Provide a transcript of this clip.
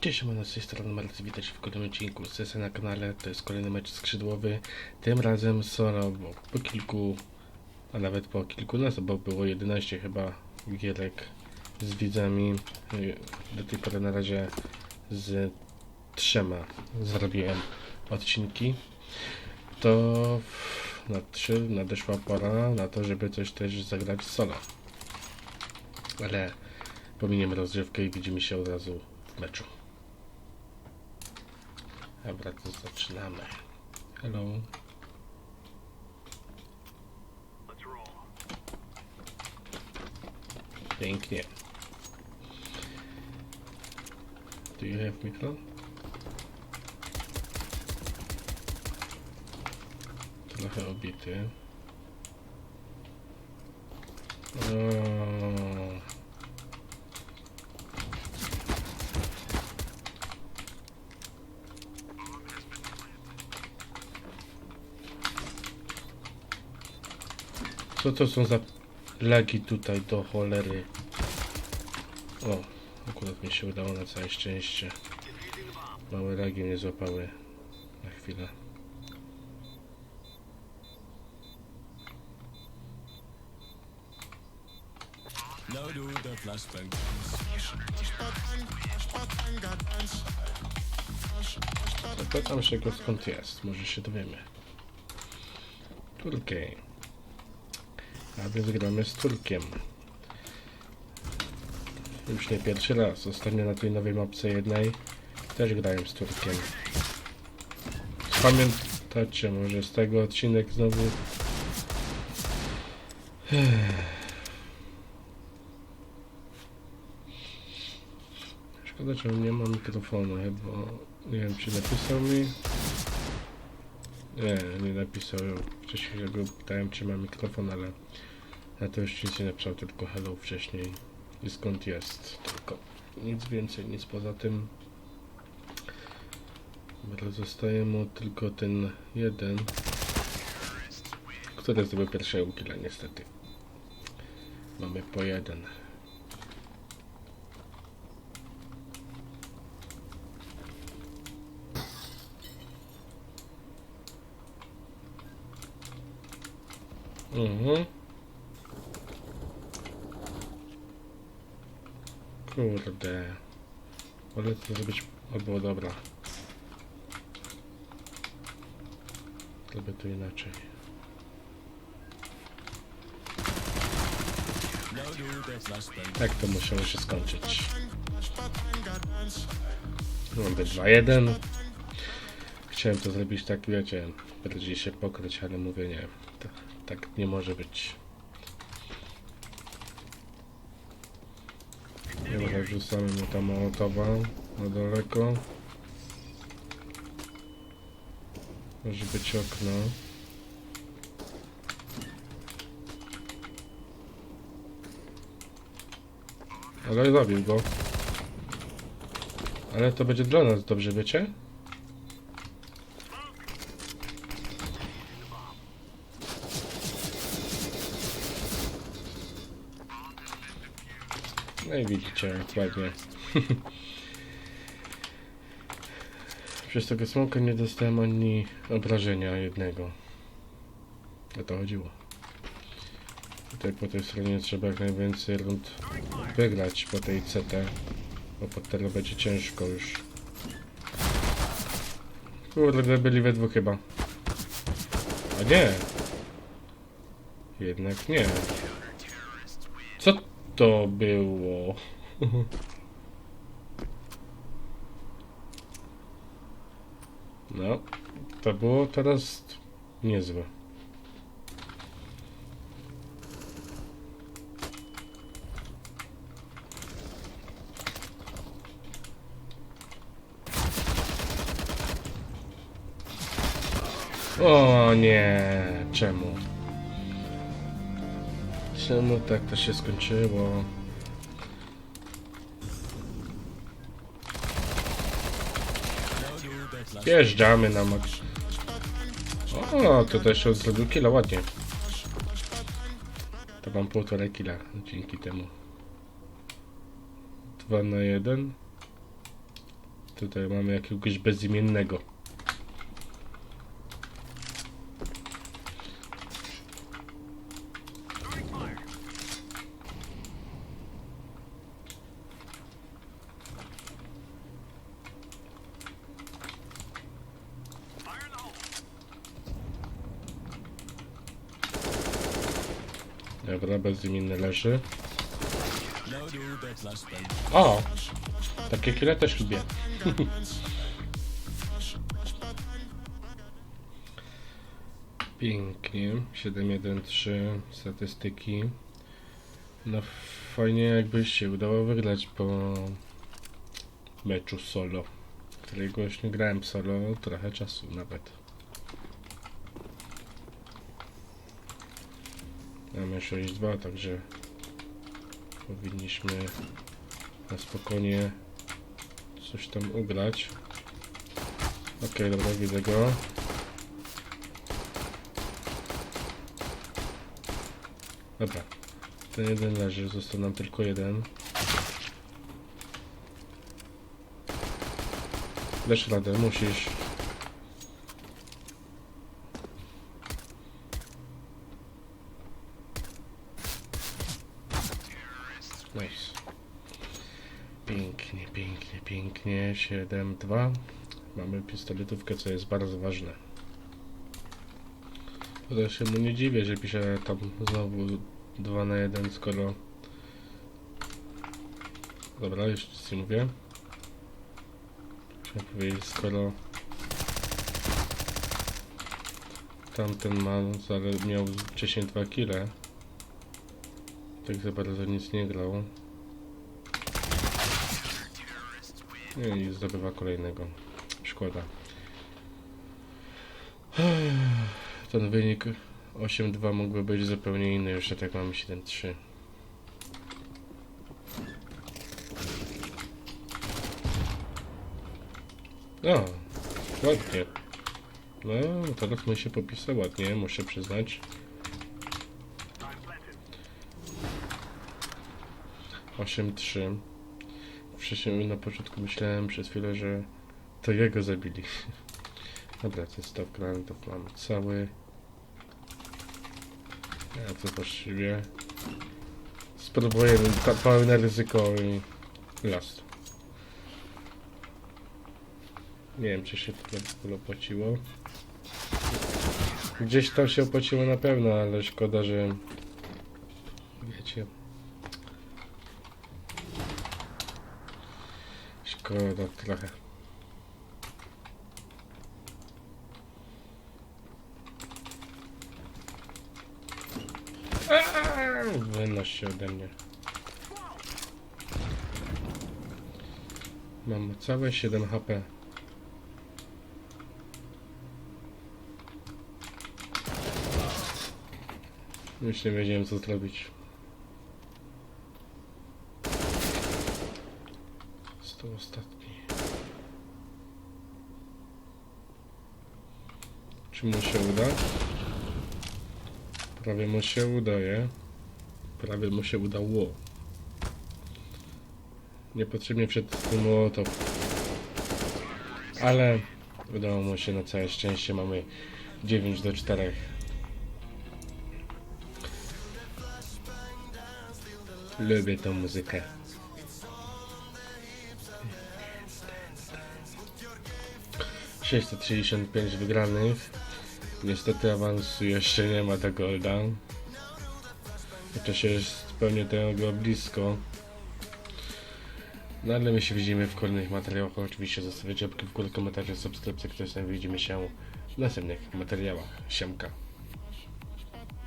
Cześć, mam z tej strony Marcy, witajcie w kolejnym odcinku z na kanale. To jest kolejny mecz skrzydłowy. Tym razem solo, bo po kilku, a nawet po kilkunastu, bo było 11 chyba gierek z widzami. Do tej pory na razie z trzema zrobiłem odcinki. To na trzy nadeszła pora na to, żeby coś też zagrać solo. Ale pominiemy rozrywkę i widzimy się od razu w meczu. Dobra, to zaczynamy. Hello. Pięknie. Do you have micro? Trochę obity. Co to są za lagi tutaj do cholery? O, akurat mi się udało na całe szczęście. Małe lagi mnie złapały na chwilę. Zapytam się go skąd jest, może się dowiemy. Turkey. A więc gramy z Turkiem. Już nie pierwszy raz. Ostatnio na tej nowej mapce jednej też grałem z Turkiem. Pamiętacie może z tego odcinek znowu? Szkoda, że nie ma mikrofonu chyba. Nie wiem czy napisał mi. Nie, nie napisał. Wcześniej go pytałem czy ma mikrofon, ale na to już nic nie napisał, tylko hello wcześniej. I skąd jest. Tylko nic więcej, nic poza tym. Dobra, zostaje mu tylko ten jeden. Który zdobył pierwszego killa niestety. Mamy po jeden. Mhm. Kurde. To zrobić... O, było dobra. Zrobię to inaczej. Tak to musiało się skończyć. Mamy 2-1. Chciałem to zrobić tak, wiecie, bardziej się pokryć, ale mówię nie. Tak, tak nie może być. Dobra, wrzucamy mu tam mołotowa na daleko. Może być okno. Ale zabił go. Ale to będzie dla nas dobrze, wiecie? No widzicie, jak ładnie. Przez tego smoka nie dostałem ani obrażenia jednego. O to chodziło. Tutaj po tej stronie trzeba jak najwięcej rund wygrać po tej CT. Bo pod tego będzie ciężko już. Kurde, byli we dwóch chyba. A nie! Jednak nie. Co to było? No, to było teraz niezłe. O nie, czemu? Czemu tak to się skończyło? Wjeżdżamy na max. O, też od zrobił kilo, ładnie. To mam półtora kila dzięki temu. 2 na 1. Tutaj mamy jakiegoś bezimiennego. Dobra, bezimienny leży. O! Takie kile też lubię. Pięknie. 713 statystyki. No fajnie jakby się udało wygrać po meczu solo. Którego już nie grałem solo trochę czasu nawet. Mamy 6-2, także powinniśmy na spokojnie coś tam ugrać. Okej, dobra, widzę go. Dobra, ten jeden leży, został nam tylko jeden. Dasz radę, musisz. Nice. Pięknie, pięknie, pięknie. 7-2. Mamy pistoletówkę, co jest bardzo ważne. Ale się mu nie dziwię, że pisze tam znowu 2 na 1, skoro... Dobra, już nic nie mówię. Chciałem powiedzieć, skoro... Tamten ma, miał wcześniej 2 kile. Tak za bardzo nic nie grał. No i zdobywa kolejnego. Szkoda. Ten wynik 8-2 mógłby być zupełnie inny, już tak mamy 7-3. O, ładnie. No, teraz mi się popisał ładnie, muszę przyznać. Osiem trzy. Wcześniej na początku myślałem przez chwilę, że to jego zabili. Dobra, to jest top granatów mamy cały. Ja to właściwie spróbuję pełne ryzyko i last. Nie wiem, czy się to w ogóle opłaciło. Gdzieś tam się opłaciło na pewno, ale szkoda, że wiecie. Szkoda trochę. Aaaa, Wynoś się ode mnie. Mam całe 7 HP. Już nie wiedziałem co zrobić. Czy mu się uda? Prawie mu się udaje. Prawie mu się udało. Niepotrzebnie przed tym mołotow. Ale udało mu się na całe szczęście. Mamy 9 do 4. Lubię tą muzykę. Sześćset trzydzieści pięć wygranych. Niestety awansu jeszcze nie ma do Golda. Chociaż jest pewnie tego blisko. No ale my się widzimy w kolejnych materiałach. Oczywiście zostawiacie łapki w górę, komentarze, subskrypcje, które widzimy się w następnych materiałach. Siemka.